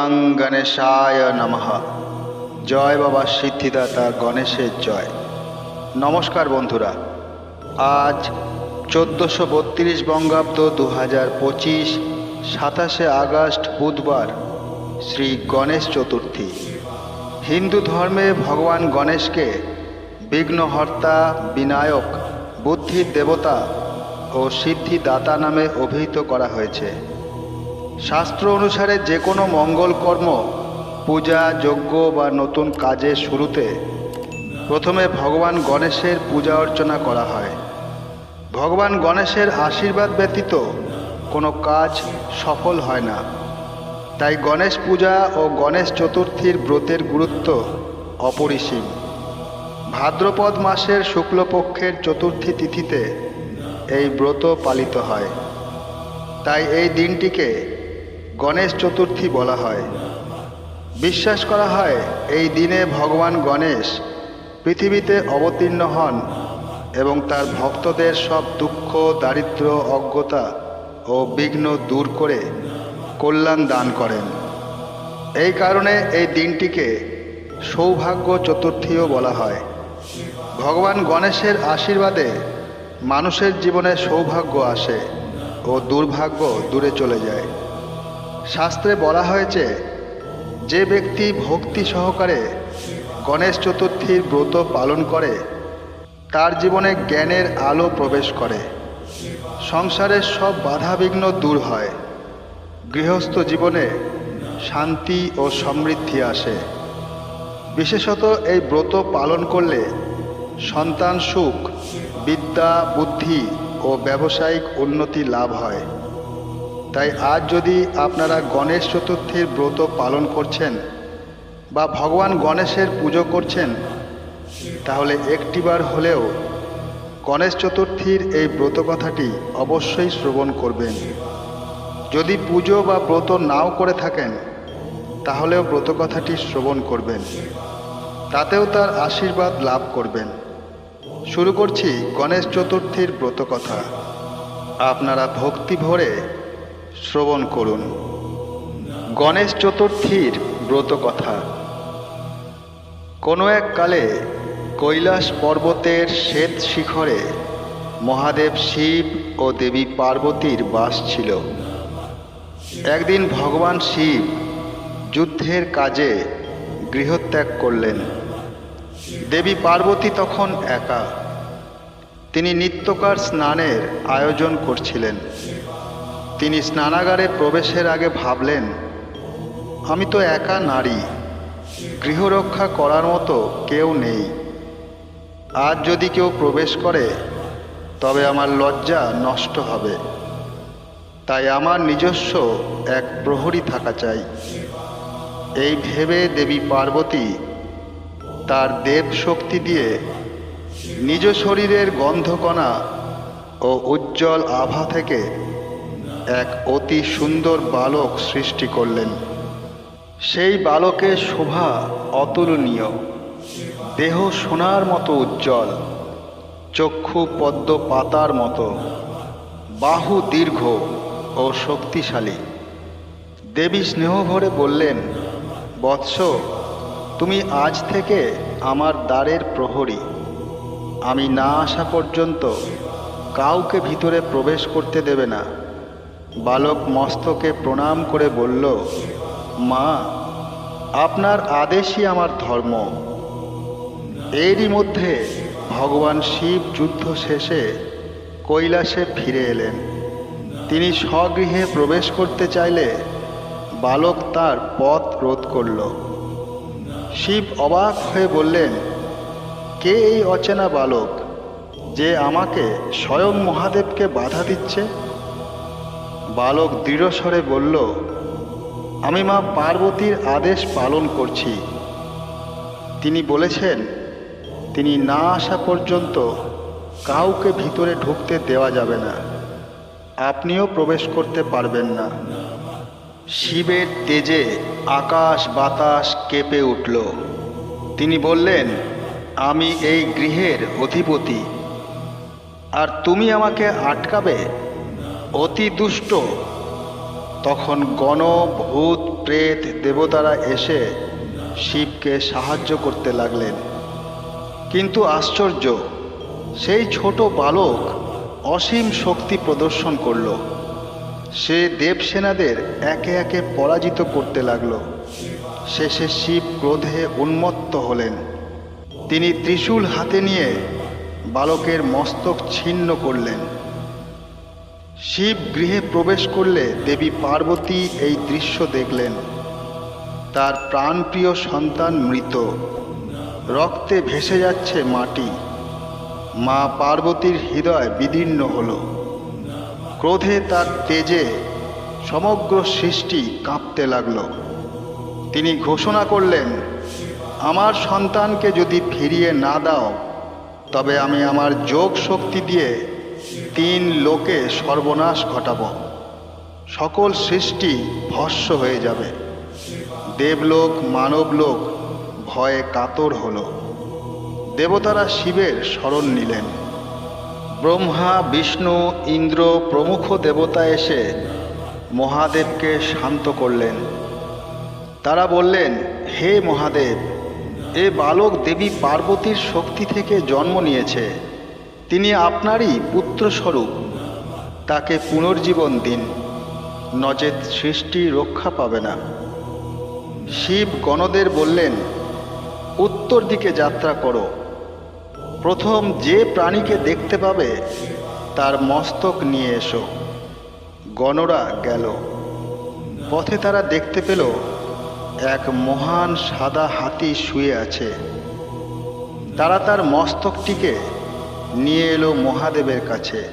ওং গণেশায় নমঃ জয় বাবা সিদ্ধিদাতা গণেশের জয়। নমস্কার বন্ধুরা, আজ চোদ্দোশো বত্রিশ বঙ্গাব্দ দু হাজার পঁচিশ সাতাশে আগস্ট বুধবার শ্রী গণেশ চতুর্থী। হিন্দু ধর্মে ভগবান গণেশকে বিঘ্নহর্তা, বিনায়ক বুদ্ধির দেবতা ও সিদ্ধিদাতা নামে অভিহিত করা হয়েছে। শাস্ত্র অনুসারে যে কোনো মঙ্গল কর্ম, পূজা, যজ্ঞ বা নতুন কাজের শুরুতে প্রথমে ভগবান গণেশের পূজা অর্চনা করা হয়। ভগবান গণেশের আশীর্বাদ ব্যতীত কোনো কাজ সফল হয় না। তাই গণেশ পূজা ও গণেশ চতুর্থীর ব্রতের গুরুত্ব অপরিসীম। ভাদ্রপদ মাসের শুক্লপক্ষের চতুর্থী তিথিতে এই ব্রত পালিত হয়। তাই এই দিনটিকে গণেশ চতুর্থী বলা হয়। বিশ্বাস করা হয়, এই দিনে ভগবান গণেশ পৃথিবীতে অবতীর্ণ হন এবং তার ভক্তদের সব দুঃখ, দারিদ্র, অজ্ঞতা ও বিঘ্ন দূর করে কল্যাণ দান করেন। এই কারণে এই দিনটিকে সৌভাগ্য চতুর্থীও বলা হয়। ভগবান গণেশের আশীর্বাদে মানুষের জীবনে সৌভাগ্য আসে ও দুর্ভাগ্য দূরে চলে যায়। শাস্ত্রে বলা হয়েছে, যে ব্যক্তি ভক্তি সহকারে গণেশ চতুর্থীর ব্রত পালন করে, তার জীবনে জ্ঞানের আলো প্রবেশ করে। সংসারের সব বাধাবিঘ্ন দূর হয়। গৃহস্থ জীবনে শান্তি ও সমৃদ্ধি আসে। বিশেষত এই ব্রত পালন করলে সন্তান সুখ, বিদ্যা, বুদ্ধি ও ব্যবসায়িক উন্নতি লাভ হয়। তাই আজ যদি আপনারা গণেশ চতুর্থীর ব্রত পালন করছেন বা ভগবান গণেশের পুজো করছেন, তাহলে একটিবার হলেও গণেশ চতুর্থীর এই ব্রত কথাটি অবশ্যই শ্রবণ করবেন। যদি পুজো বা ব্রত নাও করে থাকেন, তাহলেও ব্রত কথাটি শ্রবণ করবেন। তাতেও তার আশীর্বাদ লাভ করবেন। শুরু করছি গণেশ চতুর্থীর ব্রত কথা। আপনারা ভক্তি ভরে শ্রবণ করুন। গণেশ চতুর্থীর ব্রত কথা। কোনো এক কালে কৈলাস পর্বতের শ্বেত শিখরে মহাদেব শিব ও দেবী পার্বতীর বাস ছিল। একদিন ভগবান শিব যুদ্ধের কাজে গৃহত্যাগ করলেন। দেবী পার্বতী তখন একা। তিনি নিত্যকার স্নানের আয়োজন করছিলেন। তিনি স্নানাগারে প্রবেশের আগে ভাবলেন, আমি তো একা নারী। গৃহরক্ষা করার মতো কেউ নেই। আজ যদি কেউ প্রবেশ করে, তবে আমার লজ্জা নষ্ট হবে। তাই আমার নিজস্ব এক প্রহরী থাকা চাই। এই ভেবে দেবী পার্বতী তার দেব শক্তি দিয়ে নিজ শরীরের গন্ধকণা ও উজ্জ্বল আভা থেকে এক অতি সুন্দর বালক সৃষ্টি করলেন। সেই বালকের শোভা অতুলনীয়, দেহ সোনার মতো উজ্জ্বল, চক্ষু পদ্ম পাতার মতো, বাহু দীর্ঘ ও শক্তিশালী। দেবী স্নেহ ভরে বললেন, বৎস, তুমি আজ থেকে আমার দ্বারের প্রহরী। আমি না আসা পর্যন্ত কাউকে ভিতরে প্রবেশ করতে দেবে না। বালক মস্তকে প্রণাম করে বলল, মা, আপনার আদেশই আমার ধর্ম। এরই মধ্যে ভগবান শিব যুদ্ধ শেষে কৈলাসে ফিরে এলেন। তিনি স্বগৃহে প্রবেশ করতে চাইলে বালক তার পথ রোধ করল। শিব অবাক হয়ে বললেন, কে এই অচেনা বালক যে আমাকে স্বয়ং মহাদেবকে বাধা দিচ্ছে? বালক দৃঢ়স্বরে বলল, আমি মা পার্বতীর আদেশ পালন করছি। তিনি বলেছেন, তিনি না আসা পর্যন্ত কাউকে ভিতরে ঢুকতে দেওয়া যাবে না। আপনিও প্রবেশ করতে পারবেন না। শিবের তেজে আকাশ বাতাস কেঁপে উঠল। তিনি বললেন, আমি এই গৃহের অধিপতি। আর তুমি আমাকে আটকাবে? অতি দুষ্ট, তখন গণ ভূত প্রেত দেবতারা এসে শিবকে সাহায্য করতে লাগলেন। কিন্তু আশ্চর্য, সেই ছোট বালক অসীম শক্তি প্রদর্শন করল। সে দেবসেনাদের একে একে পরাজিত করতে লাগল। শেষে শিব ক্রোধে উন্মত্ত হলেন। তিনি ত্রিশূল হাতে নিয়ে বালকের মস্তক ছিন্ন করলেন। শিব গৃহে প্রবেশ করলে দেবী পার্বতী এই দৃশ্য দেখলেন। তার প্রাণপ্রিয় সন্তান মৃত। রক্তে ভেসে যাচ্ছে মাটি। মা পার্বতীর হৃদয় বিদীর্ণ হল। ক্রোধে তার তেজে সমগ্র সৃষ্টি কাঁপতে লাগল। তিনি ঘোষণা করলেন, আমার সন্তানকে যদি ফিরিয়ে না দাও, তবে আমি আমার যোগ শক্তি দিয়ে তিন লোকে সর্বনাশ ঘটাব। সকল সৃষ্টি ভস্য হয়ে যাবে। দেবলোক, মানবলোক ভয়ে কাতর হলো। দেবতারা শিবের শরণ নিলেন। ব্রহ্মা, বিষ্ণু, ইন্দ্র প্রমুখ দেবতা এসে মহাদেবকে শান্ত করলেন। তারা বললেন, হে মহাদেব, এ বালক দেবী পার্বতীর শক্তি থেকে জন্ম নিয়েছে। তিনি আপনারই পুত্রস্বরূপ। তাকে পুনর্জীবন দিন। নচেত সৃষ্টি রক্ষা পাবে না। শিব গণদের বললেন, উত্তর দিকে যাত্রা করো। প্রথম যে প্রাণীকে দেখতে পাবে, তার মস্তক নিয়ে এসো। গণরা গেল। পথে তারা দেখতে পেল, এক মহান সাদা হাতি শুয়ে আছে। তারা তার মস্তকটিকে নিয়ে এলো মহাদেবের কাছে।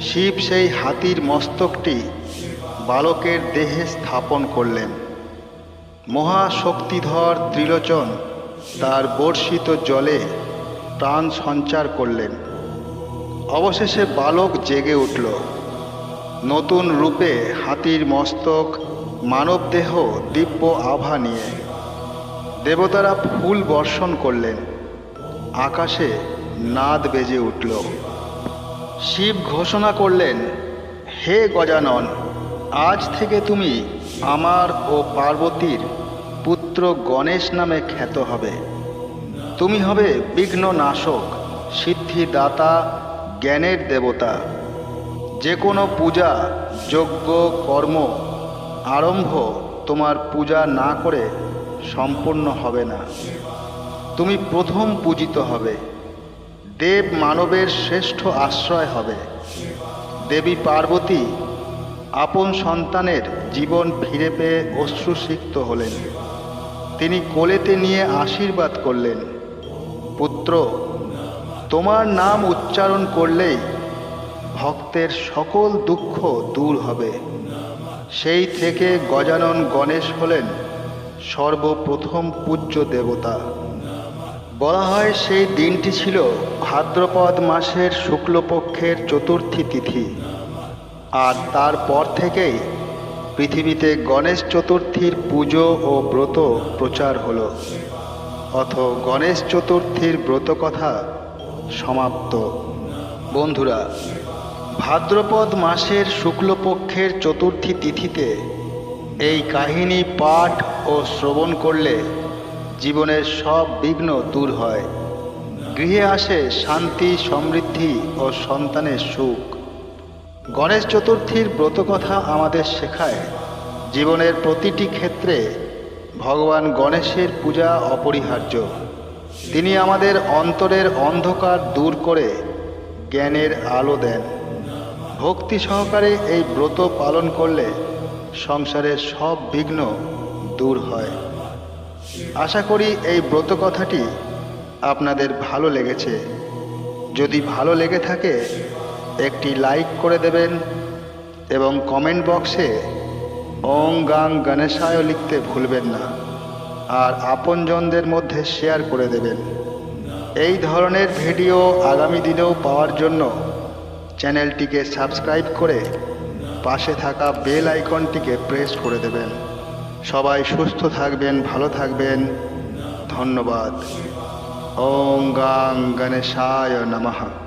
শিব সেই হাতির মস্তকটি বালকের দেহে স্থাপন করলেন। মহাশক্তিধর ত্রিলোচন তার বর্ষিত জলে প্রাণ সঞ্চার করলেন। অবশেষে বালক জেগে উঠল। নতুন রূপে হাতির মস্তক, মানবদেহ, দিব্য আভা নিয়ে দেবতারা ফুল বর্ষণ করলেন। আকাশে নাদ বেজে উঠল। শিব ঘোষণা করলেন, হে গজানন, আজ থেকে তুমি আমার ও পার্বতীর পুত্র গণেশ নামে খ্যাত হবে। তুমি হবে বিঘ্ন নাশক সিদ্ধিদাতা, জ্ঞানের দেবতা। যে কোনো পূজা, যজ্ঞ, কর্ম আরম্ভ তোমার পূজা না করে সম্পূর্ণ হবে না। তুমি প্রথম পূজিত হবে। দেব মানবের শ্রেষ্ঠ আশ্রয় হবে। দেবী পার্বতী আপন সন্তানের জীবন ফিরে পেয়ে অশ্রুসিক্ত হলেন। তিনি কোলেতে নিয়ে আশীর্বাদ করলেন। পুত্র, তোমার নাম উচ্চারণ করলেই ভক্তের সকল দুঃখ দূর হবে। সেই থেকে গজানন গণেশ হলেন সর্বপ্রথম পূজ্য দেবতা। বলা হয় সেই দিনটি ছিল ভাদ্রপদ মাসের শুক্লপক্ষের চতুর্থী তিথি। আর তারপর থেকেই পৃথিবীতে গণেশ চতুর্থীর পুজো ও ব্রত প্রচার হলো। অথ গণেশ চতুর্থীর ব্রত কথা সমাপ্ত। বন্ধুরা, ভাদ্রপদ মাসের শুক্লপক্ষের চতুর্থী তিথিতে এই কাহিনী পাঠ ও শ্রবণ করলে জীবনের সব বিঘ্ন দূর হয়। গৃহে আসে শান্তি, সমৃদ্ধি ও সন্তানের সুখ। গণেশ চতুর্থীর ব্রতকথা আমাদের শেখায়, জীবনের প্রতিটি ক্ষেত্রে ভগবান গণেশের পূজা অপরিহার্য। তিনি আমাদের অন্তরের অন্ধকার দূর করে জ্ঞানের আলো দেন। ভক্তি সহকারে এই ব্রত পালন করলে সংসারের সব বিঘ্ন দূর হয়। আশা করি এই ব্রত কথাটি আপনাদের ভালো লেগেছে। যদি ভালো লেগে থাকে, একটি লাইক করে দেবেন এবং কমেন্ট বক্সে ওং গাং গণেশায় লিখতে ভুলবেন না আর আপনজনদের মধ্যে শেয়ার করে দেবেন। এই ধরনের ভিডিও আগামী দিনেও পাওয়ার জন্য চ্যানেলটিকে সাবস্ক্রাইব করে পাশে থাকা বেল আইকনটিকে প্রেস করে দেবেন। সবাই সুস্থ থাকবেন ভালো থাকবেন। ধন্যবাদ। ওম গাং গণেশায় নমঃ।